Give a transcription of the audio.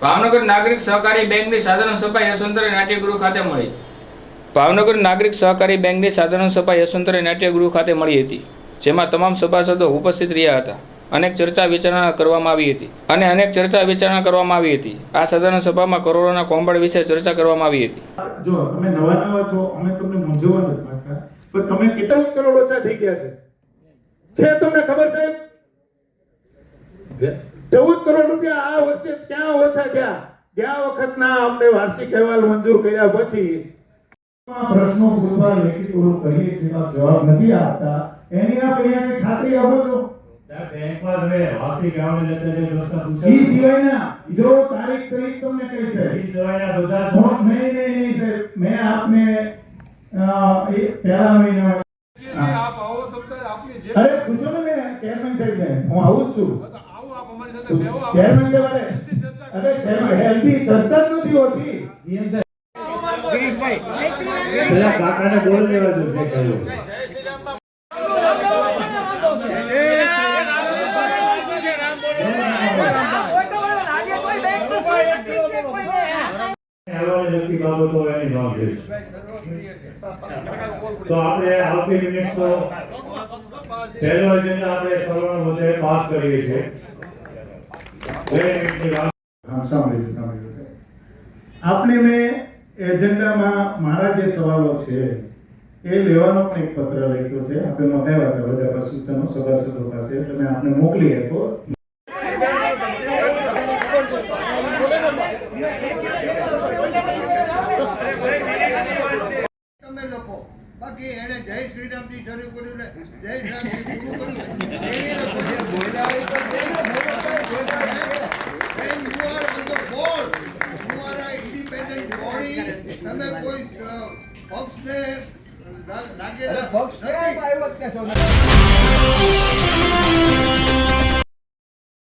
ભાવનગર નાગરિક સહકારી બેંકની સાધારણ સભા યશવંતરા નાટ્યગૃહ ખાતે મળી. ભાવનગર નાગરિક સહકારી બેંકની સાધારણ સભા યશવંતરા નાટ્યગૃહ ખાતે મળી હતી, જેમાં તમામ સભાસદો ઉપસ્થિત રહ્યા હતા. અનેક ચર્ચા વિચારણા કરવામાં આવી હતી અને અનેક ચર્ચા વિચારણા કરવામાં આવી હતી. આ સાધારણ સભામાં કરોડોના કોંબળ વિશે ચર્ચા કરવામાં આવી હતી. જો તમે નવા નવા છો, અમે તમને મૂંઝવવા નથી માંગતા. પણ તમે કેટલા કરોડ ઓછા થઈ ગયા છે? છે તમને ખબર છે ચૌદ કરોડ રૂપિયા આ ગયા વખતના આપણે વાર્ષિક અહેવાલ મંજૂર કર્યા પછી પ્રશ્નો પૂછવા લેખિત પૂરું કરીએ છીએ જવાબ નથી આપતા. એની આપ અહીંયા ખાતરી આપો છો? બેંકમાં તમે વાર્ષિક આવડે જતા જે પ્રશ્ન પૂછે ઈ સિવાયના જો તારીખ સહિત તમને કહી છે. એ સિવાયના બધા જ નહીં નહીં નહીં સાહેબ. મેં આપને પહેલા મહિના આપ આવો તો આપની જે અરે પૂછો ને ચેરમેન સાહેબ હું આવું છું. આવો આપ અમારી સાથે બેહો ચેરમેન સાહેબ અરે ચેરમેન હેલ્ધી ચર્ચા જ નથી હોતી. પેલા કાકાને બોલ લેવા દો જે કહ્યું. અહેવાલે લગતી બાબતો એની નોંધ લઈશ. તો આપણે આવતી મિનિટ તો પહેલો એજન્ડા આપણે વધે પાસ કરીએ છીએ. છે આપને મેં એજન્ડામાં મારા જે સવાલો છે, એ લેવાનો પણ એક પત્ર લખ્યો છે. આપણે નોંધાવ્યા હતા બધા પ્રસૂતનો, સભાસદો પાસે. તમે આપને મોકલી આપો. જય શ્રીરામજી શરૂ કર્યું ને જય શ્રીરામજી કર્યું. પક્ષને લાગેલા નથી.